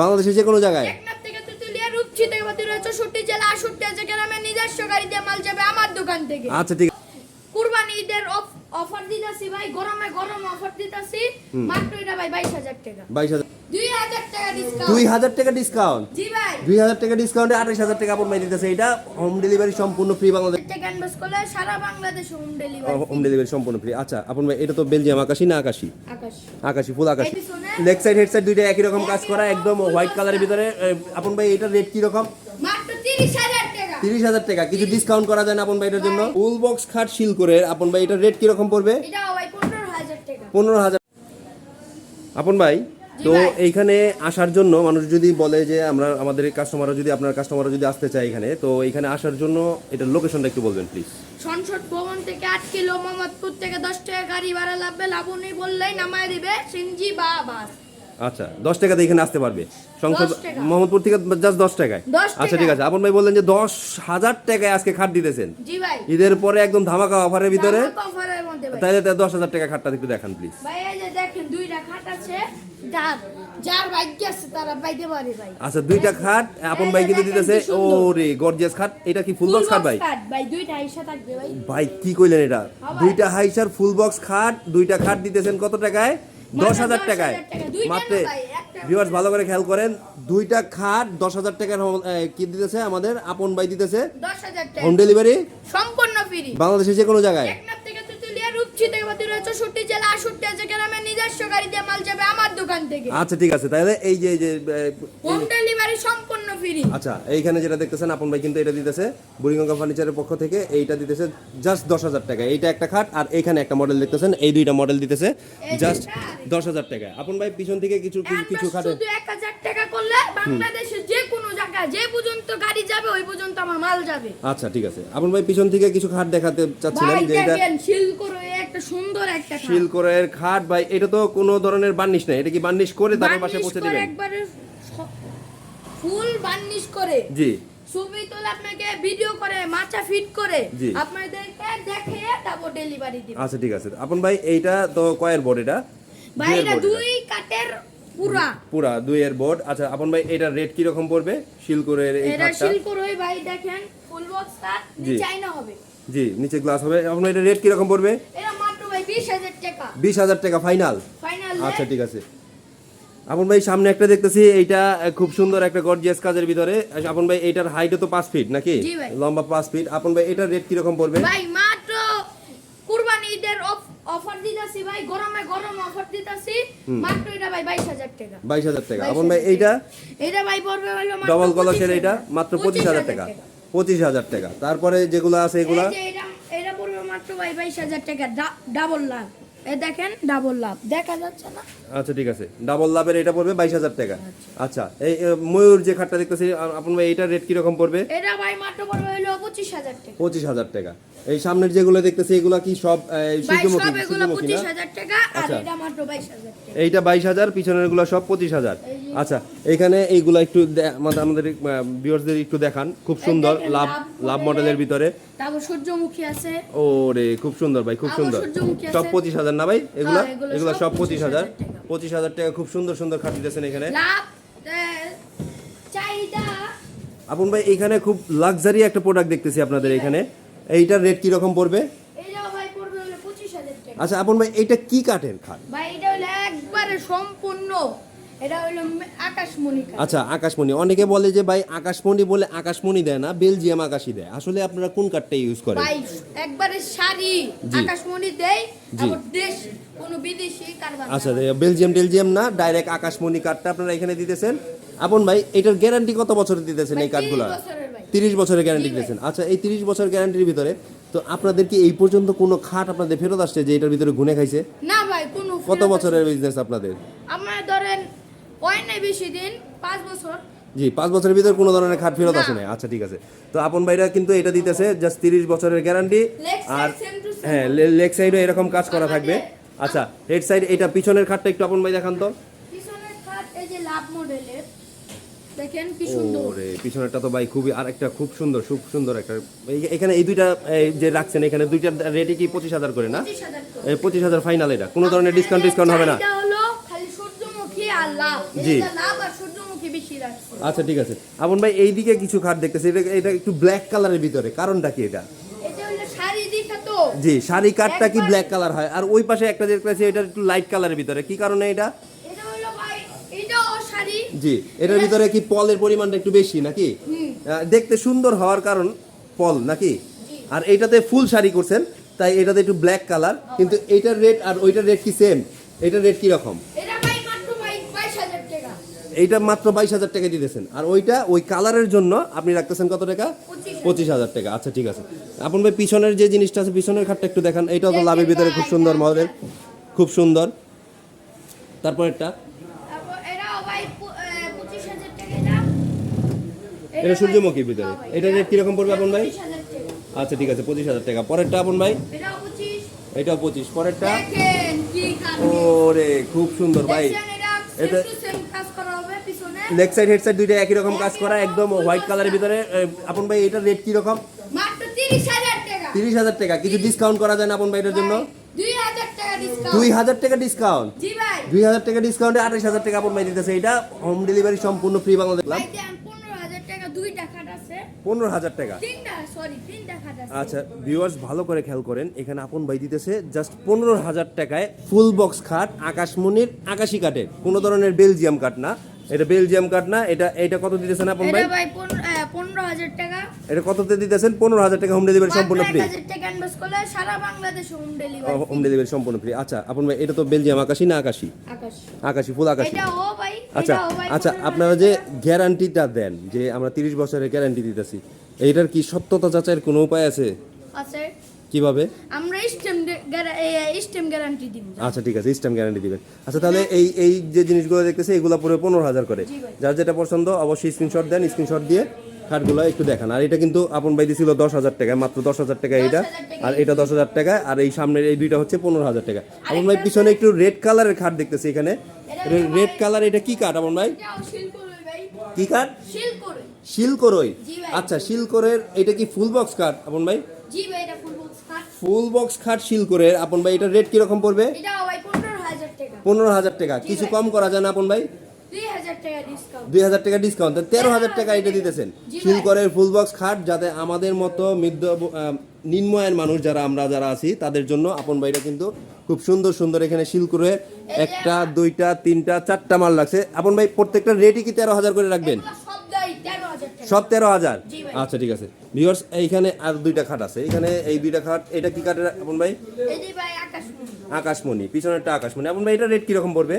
বাংলাদেশের যে কোনো জায়গায়। টেকনাফ থেকে তেতুলিয়া রূপসী থেকে বাতিরা চৌষট্টি জেলা আষট্টি আছে গ্রামের নিজস্ব গাড়িতে মাল যাবে আমার দোকান থেকে। আচ্ছা ঠিক কুরবানি ঈদের অফার দিতাছি ভাই গরমে গরম অফার দিতাছি। মাত্র এটা ভাই বাইশ হাজার টাকা। টাকা ডিসকাউন্ট টাকা ডিসকাউন্ট জি ভাই। দুই হাজার টাকা ডিসকাউন্টে আঠাশ হাজার টাকা আপনার দিতেছে। এটা হোম ডেলিভারি সম্পূর্ণ ফ্রি বাংলাদেশ করলে সারা বাংলাদেশে হোম ডেলিভারি হোম ডেলিভারি সম্পূর্ণ ফ্রি আচ্ছা এটা তো বেলজিয়াম আকাশি না আকাশি? আকাশ। আকাশি ফুল আকাশি? লেগ সাইড হেড সাইড দুইটা একই রকম কাজ করা একদম হোয়াইট কালারের ভিতরে আপন ভাই এটার রেট কি রকম? মাত্র তিরিশ হাজার টাকা। কিছু ডিসকাউন্ট করা যায় না আপন ভাই এটার জন্য? ফুল বক্স খাট শিল করে আপন ভাই এটার রেট কি রকম পড়বে? পনেরো হাজার আপন ভাই তো এইখানে আসার জন্য মানুষ যদি বলে যে আমরা আমাদের কাস্টমাররা যদি আপনার কাস্টমাররা যদি আসতে চায় এখানে তো এখানে আসার জন্য এটার লোকেশনটা একটু বলবেন প্লিজ সংসদ ভবন থেকে আট কিলো মোহাম্মদপুর থেকে দশ টাকা গাড়ি ভাড়া লাগবে লাবণী বললেই নামায় দিবে সিনজি বা বাস। আচ্ছা দশ টাকাতে এখানে আসতে পারবে। সংসদ 10 মোহাম্মদপুর থেকে জাস্ট দশ টাকায়। আচ্ছা ঠিক আছে। আপন ভাই বললেন যে দশ হাজার টাকায় আজকে খাট দিতেছেন। জি ভাই। ঈদের পরে একদম ধামাকা অফারের ভিতরে। তাইলে দশ হাজার টাকা খাটটা একটু দেখান প্লিজ ভাই এই যে দেখেন দুইটা খাট আছে। যার ভাগ্য আছে তারা পাইতে পারে ভাই। আচ্ছা দুইটা খাট আপন ভাই কিন্তু দিতেছে। দেখেন কি ও রে গর্জিয়াস খাট। এটা কি ফুল বক্স খাট ভাই? ভাই দুইটা হিসা থাকবে ভাই। ভাই কি কইলেন এটা? দুইটা হাইসার ফুল বক্স খাট দুইটা খাট দিতেছেন কত টাকায়? দশ হাজার টাকায়। মাত্র। ভিউয়ার্স ভালো করে খেয়াল করেন দুইটা খাট দশ হাজার টাকার কি দিতেছে আমাদের? আপন ভাই দিতেছে। হোম ডেলিভারি সম্পূর্ণ ফ্রি বাংলাদেশের যে কোনো জায়গায়। জেলা আছে গ্রামের নিজস্ব গাড়িতে মাল যাবে আমার দোকান থেকে। আচ্ছা ঠিক আছে। তাহলে এই যে যে হোম ডেলিভারি সম্পূর্ণ ফ্রি। আচ্ছা এইখানে যেটা দেখতেছেন আপন ভাই কিন্তু এটা দিতেছে। বুড়িগঙ্গা ফার্নিচারের পক্ষ থেকে এইটা দিতেছে জাস্ট দশ হাজার টাকা। এইটা একটা খাট আর এইখানে একটা মডেল দেখতেছেন এই দুইটা মডেল দিতেছে জাস্ট দশ হাজার টাকা। আপন ভাই পিছন থেকে কিছু কিছু- খাটে এক হাজার টাকা করলে যে কোনো যে পর্যন্ত গাড়ি যাবে ওই পর্যন্ত আমার মাল যাবে। আচ্ছা ঠিক আছে। আপন ভাই পিছন থেকে কিছু খাট দেখাতে চাচ্ছিলেন যে এটা দেখেন শিল করে একটা সুন্দর একটা। শিল করে খাট ভাই এটা তো কোনো ধরনের বার্নিশ নাই। এটা কি বার্নিশ করে তারপর পাশে পৌঁছে দিবেন? একবারে ফুল বার্নিশ করে। জি। ছবি তোলে আপনাকে ভিডিও করে মাচা ফিট করে। আপনাদেরকে দেখে তারপর ডেলিভারি দিবে। আচ্ছা ঠিক আছে। আপন ভাই এইটা তো কয়ের বোর্ড এটা? ভাই এটা দুই কাটের পুরা। পুরা দুইয়ের বোর্ড আচ্ছা আপন ভাই এটার রেট কি রকম পড়বে? শিল করে এই এটা শিল করে ভাই দেখেন ফুল বক্স কাট। চাইনা হবে। জি নিচে গ্লাস হবে। আপন ভাই এটার রেট কি রকম পড়বে? এটা মাত্র ভাই বিশ হাজার টাকা। ফাইনাল ফাইনাল আচ্ছা ঠিক আছে। আপন ভাই সামনে একটা দেখতেছি এইটা খুব সুন্দর একটা গর্জিয়াস কাজের ভিতরে। আচ্ছা, আপন ভাই এটার হাইটও তো পাঁচ ফিট নাকি? জি ভাই। লম্বা পাঁচ ফিট আপন ভাই এটার রেট কীরকম পড়বে? ভাই মাত্র কুরবানি ঈদের অফার দিতাছি ভাই গরমে গরম অফার দিতাছি। মাত্র এটা ভাই বাইশ হাজার টাকা। বাইশ হাজার টাকা। আপন ভাই এইটা? এটা ভাই পড়বে হলো ডবল কলসের 25,000 এটা মাত্র পঁচিশ হাজার টাকা। পঁচিশ হাজার টাকা। তারপরে যেগুলো আছে এগুলো? এটা পড়বে মাত্র ভাই বাইশ হাজার টাকা। ডাবল লাভ এ দেখেন ডাবল লাভ দেখা যাচ্ছে না? আচ্ছা ঠিক আছে। ডাবল লাভের এটা পড়বে বাইশ হাজার টাকা। আচ্ছা। এই ময়ূর যে খাটটা দেখতেছি আপনার আপন ভাই এটার রেট কীরকম পড়বে? এটা ভাই মাত্র পড়বে হলো পঁচিশ হাজার টাকা। পঁচিশ হাজার টাকা। এই সামনের যেগুলো দেখতেছি এগুলা কি সব সূর্যমুখী সূর্যমুখী না? হাজার টাকা আর আচ্ছা। এটা মাত্র বাইশ হাজার টাকা। এইটা বাইশ হাজার পিছনেরগুলো সব পঁচিশ হাজার। আচ্ছা এখানে এইগুলা একটু আমাদের ভিউয়ার্সদের একটু দেখান। খুব সুন্দর লাভ লাভ মডেলের- ভিতরে। তারপর সূর্যমুখী আছে। ও রে খুব সুন্দর ভাই খুব সুন্দর। সব পঁচিশ হাজার না ভাই? এগুলা হ্যাঁ, এগুলো? এগুলা সব পঁচিশ হাজার। 25,000 টাকা। পঁচিশ হাজার টাকা খুব সুন্দর সুন্দর খাট দিতেছেন এখানে। আপন ভাই এখানে খুব লাক্সারি একটা প্রোডাক্ট দেখতেছি আপনাদের এখানে। এইটার রেট কি রকম পড়বে এটা আচ্ছা আপন ভাই এইটা কি কাঠের খাট ভাই এটা হলো একবারে সম্পূর্ণ। এটা হলো আকাশমণি। আচ্ছা আকাশমণি। অনেকে বলে যে ভাই আকাশমণি বলে আকাশমণি দেয় না বেলজিয়াম আকাশই দেয়। আসলে আপনারা কোন কাঠটা ইউজ করেন? ভাই একবারে শাড়ি। আকাশমণি দেয়। আবার দেশ কোনো বিদেশি কারবার আচ্ছা বেলজিয়াম টেলজিয়াম না ডাইরেক্ট আকাশমণি কাঠটা আপনারা এখানে দিতেছেন? আপন ভাই এটার গ্যারান্টি কত বছর দিতেছেন এই কাঠগুলা? 30 বছরের ভাই। তিরিশ বছরের গ্যারান্টি। দিতেছেন আচ্ছা এই তিরিশ বছর গ্যারান্টির ভিতরে তো আপনাদের কি এই পর্যন্ত কোনো খাট আপনাদের ফেরত আসছে যে এটার ভিতরে ঘুনে খাইছে? না ভাই কোনো কত বছরের বিজনেস আপনাদের? আমার ধরেন হয় নাই বেশি দিন পাঁচ বছর। জি পাঁচ বছরের ভিতরে কোনো ধরনের খাট ফেরত আসে না আচ্ছা ঠিক আছে। তো আপন ভাইরা কিন্তু এটা দিতেছে জাস্ট তিরিশ বছরের গ্যারান্টি আর হ্যাঁ লেগ সাইডে এরকম কাজ করা থাকবে। আচ্ছা হেড সাইড এটা পিছনের খাটটা একটু আপন ভাই দেখান তো। পিছনের খাট এই যে লাভ মডেলের দেখেন কি সুন্দর। ওরে পিছনেরটা তো ভাই খুবই আর একটা খুব সুন্দর খুব সুন্দর একটা। এখানে এই দুইটা যে রাখছেন এখানে দুইটার রেটই কি পঁচিশ হাজার করে না? পঁচিশ হাজার ফাইনাল এটা। কোনো ধরনের ডিসকাউন্ট ডিসকাউন্ট হবে না। জি। আচ্ছা ঠিক আছে। আপন ভাই এইদিকে কিছু খাট দেখতেছি। এটা এটা একটু ব্ল্যাক কালারের ভিতরে। কারণটা কি এটা? জি শাড়ি কাঠটা কি ব্ল্যাক কালার হয়? আর ওই পাশে একটা দেখতেছি এটা একটু লাইট কালারের ভিতরে। কি কারণে এটা এটা হলো ভাই এটাও শাড়ি জি এটার ভিতরে কি পলের পরিমাণটা একটু বেশি নাকি? দেখতে সুন্দর হওয়ার কারণ পল নাকি? আর এইটাতে ফুল শাড়ি করছেন তাই এটাতে একটু ব্ল্যাক কালার কিন্তু এইটার রেট আর ওইটার রেট কি সেম এইটার রেট কি রকম? এইটা মাত্র বাইশ হাজার টাকা দিতেছেন। আর ওইটা ওই কালারের জন্য আপনি রাখতেছেন কত টাকা? পঁচিশ হাজার। টাকা। আচ্ছা ঠিক আছে। আপন ভাই পিছনের যে জিনিসটা আছে পিছনের খাটটা একটু দেখান। এইটাও তো লাভের ভিতরে খুব সুন্দর মডেল খুব সুন্দর। তারপর একটা এটা সূর্যমুখীর ভিতরে। এটা রেট কীরকম পড়বে আপন ভাই। আচ্ছা ঠিক আছে পঁচিশ হাজার টাকা। পরেরটা আপন ভাই? এটাও পঁচিশ। পরেরটা? ওরে খুব সুন্দর ভাই। এটা লেগ সাইড হেড সাইড দুইটা একই রকম কাজ করা একদম হোয়াইট কালারের ভিতরে। আপন ভাই এটার রেট কি রকম মাত্র তিরিশ হাজার টাকা। কিছু ডিসকাউন্ট করা যায় না আপন ভাই এটার জন্য? দুই হাজার টাকা ডিসকাউন্ট দুই হাজার টাকা ডিসকাউন্ট জি ভাই। দুই হাজার টাকা ডিসকাউন্টে আঠাশ হাজার টাকা আপন ভাই দিতেছে। এটা হোম ডেলিভারি সম্পূর্ণ ফ্রি বাংলাদেশ ভাই দেন পনেরো হাজার টাকা দুইটা খাট আছে পনেরো হাজার টাকা। আচ্ছা ভিউয়ার্স ভালো করে খেয়াল করেন এখানে আপন ভাই দিতেছে জাস্ট পনেরো হাজার টাকায় ফুল বক্স খাট আকাশমণির আকাশি কাঠের কোনো ধরনের বেলজিয়াম কাঠ না। এটা বেলজিয়াম কাঠ না এটা এটা কত দিতেছেন আপন ভাই? পনেরো হাজার টাকা। এটা কততে দিতেছেন? পনেরো হাজার টাকা হোম ডেলিভারি সম্পূর্ণ ফ্রি এক হাজার টাকা ইনভেস্ট করলে সারা বাংলাদেশে হোম ডেলিভারি হোম ডেলিভারি সম্পূর্ণ ফ্রি আচ্ছা আপন ভাই এটা তো বেলজিয়াম আকাশি না আকাশি? আকাশ। আকাশি ফুল আকাশি। এটা ও ভাই আচ্ছা আচ্ছা আপনারা যে গ্যারান্টিটা দেন যে আমরা তিরিশ বছরের গ্যারান্টি দিতেছি এইটার কি সত্যতা যাচাইয়ের কোনো উপায় আছে? আছে কীভাবে? আমরা স্টেম স্টেম গ্যারান্টি দিব আচ্ছা ঠিক আছে স্ট্যাম্প গ্যারান্টি দিবেন। আচ্ছা তাহলে এই এই যে জিনিসগুলো দেখতেছে এগুলো পুরো পনেরো হাজার করে। যার যেটা পছন্দ অবশ্যই স্ক্রিনশট দেন স্ক্রিনশট দিয়ে কার্ডগুলো একটু দেখান। আর এটা কিন্তু আপন ভাই দিছিল দশ হাজার টাকা মাত্র দশ হাজার টাকা এটা আর এটা দশ হাজার টাকা আর এই সামনের এই দুইটা হচ্ছে পনেরো হাজার টাকা। আপন ভাই পিছনে একটু রেড কালারের খাট দেখতেছি এখানে। রেড কালার এটা কি কাঠ আপন ভাই? শিল করে কি কাঠ শিল করে ভাই। আচ্ছা শিলকরের এটা কি ফুল বক্স কাঠ আপন ভাই? ফুল বক্স খাট খাট শিলকরের আপন ভাই এটা রেট কীরকম পড়বে? পনেরো হাজার টাকা। কিছু কম করা যায় না আপন ভাই? দুই হাজার টাকা ডিসকাউন্ট তেরো হাজার টাকা এটা দিতেছেন। শিলকরের ফুল বক্স খাট যাতে আমাদের মতো মৃদ্ধ নিম্নয়ের মানুষ যারা আমরা যারা আছি তাদের জন্য আপন ভাইটা কিন্তু খুব সুন্দর সুন্দর এখানে শিলকরের একটা দুইটা তিনটা চারটা মাল লাগছে। আপন ভাই প্রত্যেকটা রেটই কি তেরো হাজার করে রাখবেন? সব তেরো হাজার। আচ্ছা ঠিক আছে। ভিউয়ার্স এইখানে আর দুইটা খাট আছে। এখানে এই দুইটা খাট এটা কি কাঠের আপন ভাই? আকাশমণি। পিছনেরটা আকাশমণি। আপন ভাই এটা রেট কীরকম পড়বে?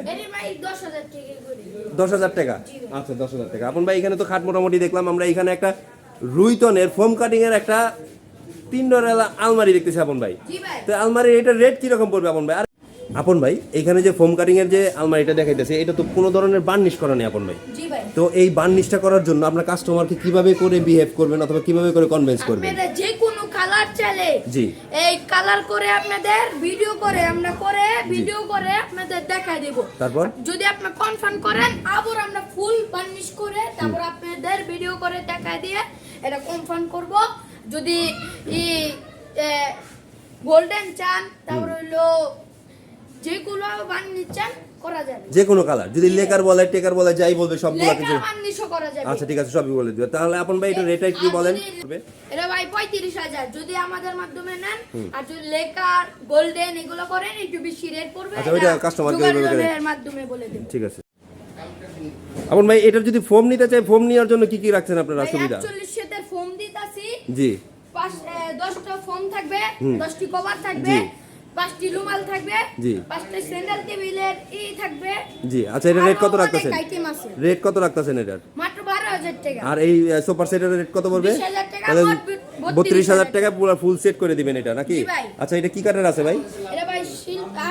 দশ হাজার করে। দশ হাজার টাকা। আচ্ছা দশ হাজার টাকা। আপন ভাই এখানে তো খাট মোটামুটি দেখলাম আমরা এখানে একটা রুইতনের ফোম কাটিং এর একটা তিন ডলার আলমারি দেখতেছি আপন ভাই। তো আলমারির এটা রেট কীরকম পড়বে আপন ভাই? আর আপন ভাই এখানে যে ফোম কাটিং এর যে আলমারিটা দেখাইতেছে এটা তো কোনো ধরনের বার্নিশ করা নেই আপন ভাই। তো এই বার্নিশটা করার জন্য আপনার কাস্টমারকে কীভাবে করে বিহেভ করবেন অথবা কীভাবে করে কনভিন্স করবেন? যে কোনো কালার চালে জি। এই কালার করে আপনাদের ভিডিও করে আমরা করে ভিডিও করে আপনাদের দেখাই দেব। তারপর? যদি আপনি কনফার্ম করেন আবার আমরা ফুল বার্নিশ করে তারপর আপনাদের ভিডিও করে দেখাই দিয়ে এটা কনফার্ম করব। যদি ই গোল্ডেন চান তারপর হইল যেগুলো বার্নিশ চান যে কোনো কালার যদি লেকার বলে টেকার বলে যাই বলবে সবগুলো কিছু আচ্ছা ঠিক আছে সবই বলে দিবে তাহলে আপন ভাই এটা রেট কি বলেন? এটা ভাই যদি আমাদের মাধ্যমে নেন আর যদি লেকার গোল্ডেন এগুলো করেন একটু বেশি রেট পড়বে আচ্ছা, এটা মাধ্যমে বলে দেব। ঠিক আছে। আপন ভাই এটার যদি ফোম নিতে চাই ফোম নেওয়ার জন্য কি কি রাখছেন আপনারা সুবিধা? একচল্লিশ সেটের ফোম দিতাছি। জি। পাঁচ এ, দশটা ফোম থাকবে দশটি কভার থাকবে। পাঁচটি রুমাল থাকবে জি। পাঁচটা স্যান্ডেল টেবিলের ই থাকবে। জি আচ্ছা এটা রেট কত রাখতেছেন। রেট কত রাখতেছেন এটার? মাত্র বারো হাজার টাকা। আর এই সোফার সেটের রেট কত পড়বে? 20,000 টাকা, তাহলে মোট বি- বত্রিশ হাজার 32,000 টাকা পুরো ফুল সেট করে দিবেন এটা নাকি? আচ্ছা এটা কি কাঠের আছে ভাই? এটা ভাই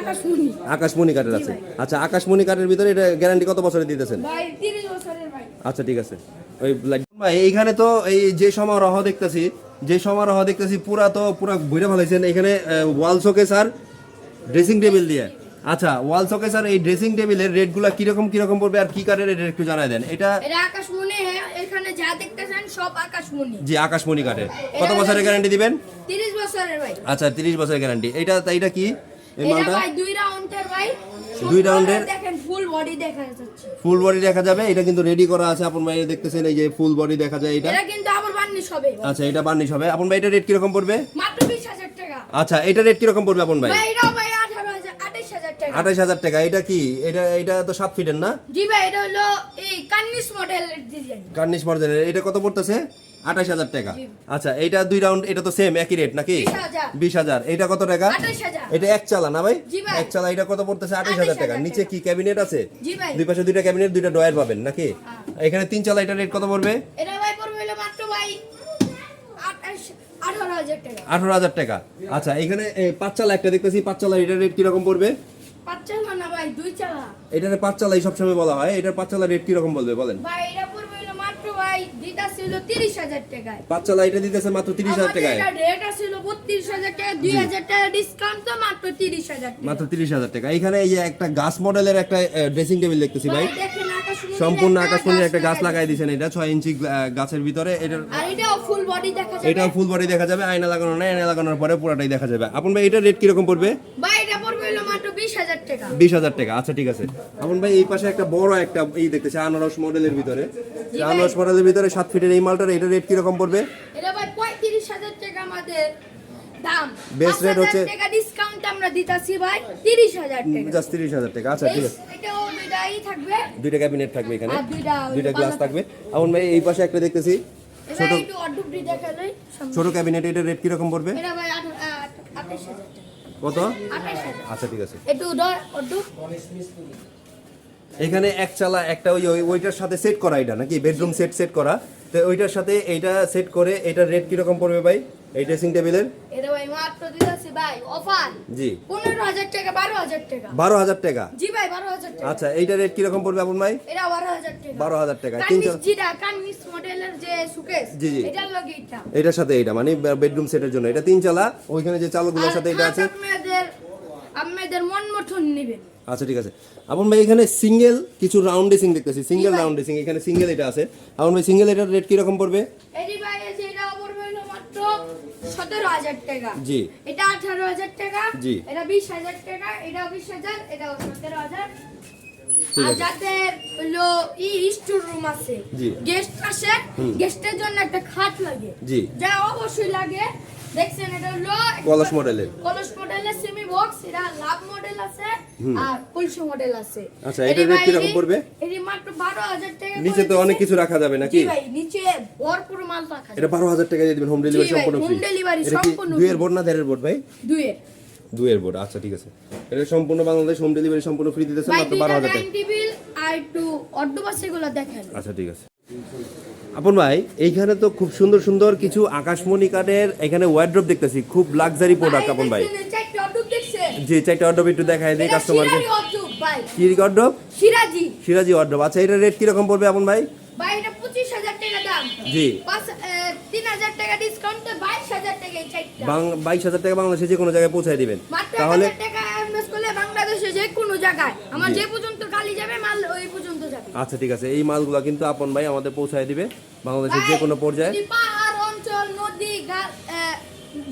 আকাশমণি। আকাশমণি কাঠের আছে। আচ্ছা আকাশমণি কাঠের ভিতরে এটা গ্যারান্টি কত বছরে দিতেছেন? ভাই তিরিশ বছরের ভাই। আচ্ছা ঠিক আছে। ওই ভাই এইখানে তো এই যে সমারোহ দেখতেছি যে সমারোহ দেখতেছি পুরা তো পুরা ঘুরে ফেলাইছেন এখানে ওয়াল শোকেস আর ড্রেসিং টেবিল দিয়ে। আচ্ছা ওয়াল শোকেস আর এই ড্রেসিং টেবিলের রেটগুলো কীরকম কীরকম পড়বে আর কি কাঠের রেট একটু জানাই দেন। এটা এটা আকাশমণি হ্যাঁ এখানে যা দেখতেছেন সব আকাশমণি। জি আকাশমণি কাঠের। কত বছরের গ্যারান্টি দিবেন? তিরিশ বছরের ভাই। আচ্ছা তিরিশ বছরের গ্যারান্টি এটা এটা কি? এই মালটা? ভাই দুই রাউন্ডের ভাই। দুই রাউন্ডের ফুল বডি দেখা যাচ্ছে। ফুল বডি দেখা যাবে এটা কিন্তু রেডি করা আছে আপন ভাই দেখতেছেন এই যে ফুল বডি দেখা যায় এটা। এটা কিন্তু আবার বার্নিশ হবে। আচ্ছা এটা বার্নিশ হবে। আপন ভাই এটা রেট কীরকম পড়বে? মাত্র বিশ হাজার টাকা। আচ্ছা এটা রেট কীরকম পড়বে আপন ভাই? ভাই হাজার আঠাইশ হাজার টাকা। আঠাশ হাজার টাকা এটা কি? এটা এটা তো সাত ফিটের না? জি ভাই এটা হলো এই কার্নিশ মডেলের ডিজাইন গার্নিশ মডেলের এটা কত পড়তেছে? আঠাশ হাজার টাকা। আচ্ছা এটা দুই রাউন্ড এটা তো সেম একই রেট নাকি? 20,000 বিশ হাজার। এটা কত টাকা? এটা এক চালা না ভাই? এক চালা এটা কত পড়তেছে? আঠাশ হাজার টাকা। নিচে কি ক্যাবিনেট আছে? দুই পাশে দুইটা ক্যাবিনেট দুইটা ডয়ার পাবেন নাকি? হ্যাঁ। এখানে তিন চালা এটা রেট কত পড়বে? আঠারো হাজার টাকা। আচ্ছা এখানে পাঁচ চালা একটা দেখতেছি পাঁচ চালা এটা রেট কীরকম পড়বে? পাঁচ চালা না ভাই দুই চালা। এটার পাঁচ চালাই সবসময় বলা হয়। এটার পাঁচ চালা রেট কীরকম বলবে বলেন? ভাই এটা টাকায়। পাঁচ চালা দিতেছে মাত্র তিরিশ হাজার আমাদের টাকায়। এটা রেট আছিল বত্রিশ হাজার টাকা দুই হাজার টাকা ডিসকাউন্ট তো মাত্র টাকা। মাত্র এখানে এই যে একটা গাছ মডেলের একটা ড্রেসিং টেবিল দেখতেছি ভাই। সম্পূর্ণ একটা আকাশমণির একটা গাছ লাগাই দিয়েছেন এটা ছয় ইঞ্চি গাছের ভিতরে। এটাও ফুল বডি দেখা যাবে। ফুল বডি দেখা যাবে আয়না লাগানো নাই আয়না লাগানোর পরে পুরোটাই দেখা যাবে। আপন ভাই এটা রেট কীরকম পড়বে? ভাই এটা পড়বে হলো মাত্র বিশ হাজার টাকা। আচ্ছা ঠিক আছে। আপন ভাই এই পাশে একটা বড় একটা এই দেখতেছি আনারস মডেলের ভিতরে। আনারস মডেলের ভিতরে সাত ফিটের এই মালটার এটা রেট কীরকম পড়বে এটা ভাই পঁয়ত্রিশ হাজার টাকা আমাদের দাম Best rate হচ্ছে- টাকা ডিসকাউন্ট আমরা দিতাছি ভাই তিরিশ হাজার টাকা জাস্ট তিরিশ হাজার টাকা আচ্ছা ঠিক আছে এটাও দুইটাই থাকবে দুইটা ক্যাবিনেট থাকবে এখানে আর দুইটা গ্লাস থাকবে আপন ভাই এই পাশে একটা দেখতেছি এটা ছোট। ছোট ক্যাবিনেট এটার রেট কীরকম পড়বে এটা ভাই আঠাশ হাজার টাকা কত আঠাশ হাজার আচ্ছা ঠিক আছে একটু এখানে এক চালা একটা ওই ওই- ওইটার সাথে সেট করা এটা নাকি? বেডরুম সেট সেট করা। তো ওইটার সাথে এইটা সেট করে এটার রেট কীরকম পড়বে ভাই? এই ড্রেসিং টেবিলের এটা ভাই মাত্র দিতাছি ভাই অফার জি। পনেরো হাজার টাকা বারো হাজার টাকা। বারো হাজার টাকা? জি ভাই বারো হাজার টাকা। আচ্ছা এইটা রেট কীরকম পড়বে আপন ভাই? এটা বারো হাজার টাকা। বারো হাজার টাকা তিন কার্নিস চালা যেটা মডেলের যে সুকেস জি, জি। এটার লগে এটা এটার সাথে এটা মানে বেডরুম সেটের জন্য। এটা তিন চালা ওইখানে যে চালগুলোর সাথে এটা আছে। আপনাদের আপনাদের মন মতন নেবেন। আচ্ছা ঠিক আছে। আপন ভাই এখানে সিঙ্গেল কিছু রাউন্ড ড্রেসিং দেখতেছি। সিঙ্গেল রাউন্ড ড্রেসিং এখানে সিঙ্গেল এটা আছে। আপন ভাই সিঙ্গেল এটার রেট এই এটা পড়বে মাত্র সতেরো হাজার টাকা। জি। এটা আঠারো হাজার টাকা জি। এটা বিশ হাজার টাকা এটা বিশ হাজার এটা সতেরো হাজার। যাদের হলো ই স্টোর রুম আছে জি। গেস্ট আসে গেস্টের জন্য একটা খাট লাগে। জি। যা অবশ্যই লাগে। দেখছেন এটা হলো কলস মডেলের কলস মডেলের সেমি বক্স এটা লাভ মডেল আছে আর পুলসো মডেল আছে। আচ্ছা, এটার rate কীরকম পড়বে? এটি মাত্র বারো হাজার টাকা নিচে তো অনেক কিছু রাখা যাবে নাকি? জি ভাই নিচে ভরপুর মাল রাখা এটা বারো হাজার টাকা দিয়ে দিবেন হোম ডেলিভারি সম্পূর্ণ ফ্রি এটা কি সম্পূর্ণ দুইয়ের। বোর্ড না দেড়ের বোর্ড ভাই? দুয়ের দুইয়ের বোর্ড আচ্ছা ঠিক আছে। এটা সম্পূর্ণ বাংলাদেশ হোম ডেলিভারি সম্পূর্ণ ফ্রি দিতেছে মাত্র দুইটা বারো হাজার টাকা। ডাইনিং টেবিল আর একটু অড্ডবাস এগুলো দেখেন। আচ্ছা ঠিক আছে। আপন ভাই এইখানে তো খুব সুন্দর সুন্দর কিছু আকাশমণি কাঠের এখানে ওয়ার্ড্রপ দেখতেছি খুব লাক্সারি প্রোডাক্ট আপন ভাই। জি চারটে অর্ডব একটু দেখায় দিই কাস্টমারকে কি অর্ডব সিরাজি সিরাজি অর্ডব আচ্ছা এটার রেট কীরকম পড়বে আপন ভাই? ভাই এটা পঁচিশ হাজার টাকা দাম। জি। তিন হাজার টাকা ডিসকাউন্টে বাইশ হাজার টাকা বাইশ হাজার টাকা বাংলাদেশে যে কোনো জায়গায় পৌঁছায় দিবেন। তাহলে টাকা করলে বাংলাদেশে যে কোনো জায়গায় আমার যে পর্যন্ত খালি যাবে মাল ওই পর্যন্ত আচ্ছা ঠিক আছে। এই মালগুলো কিন্তু আপন ভাই আমাদের পৌঁছায় দিবে বাংলাদেশের যে কোনো পর্যায়ে। পাহাড় অঞ্চল নদী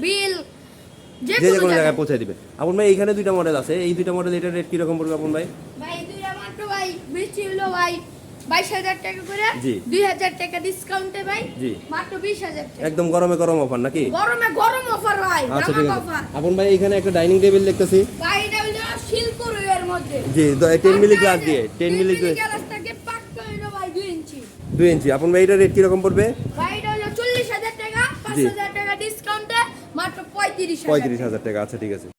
বিল যে যে কোনো জায়গায় পৌঁছায় দিবে। আপন ভাই এখানে দুইটা মডেল আছে। এই দুইটা মডেল এটার রেট কীরকম পড়বে আপন ভাই? ভাই দুইটা মাত্র ভাই। বেশি হলো ভাই বাইশ হাজার টাকা করে জি। দুই হাজার টাকা ডিসকাউন্টে ভাই। জি। মাত্র বিশ হাজার টাকা। একদম গরমে গরম অফার নাকি? গরমে গরম অফার ভাই। আচ্ছা ঠিক আছে। আপন ভাই এখানে একটা ডাইনিং টেবিল দেখতেছি। ভাই এটা হলো শিল্পর এর মধ্যে। জি টেন মিলি গ্লাস দিয়ে টেন মিলি গ্লাস থাকে পাক্কা হলো ভাই দুই ইঞ্চি দুই ইঞ্চি। আপন ভাই এটা রেট কীরকম পড়বে? ভাই এটা হলো চল্লিশ হাজার টাকা পাঁচ জি। হাজার টাকা ডিসকাউন্টে মাত্র পঁয়ত্রিশ হাজার পঁয়ত্রিশ হাজার টাকা। আচ্ছা ঠিক আছে।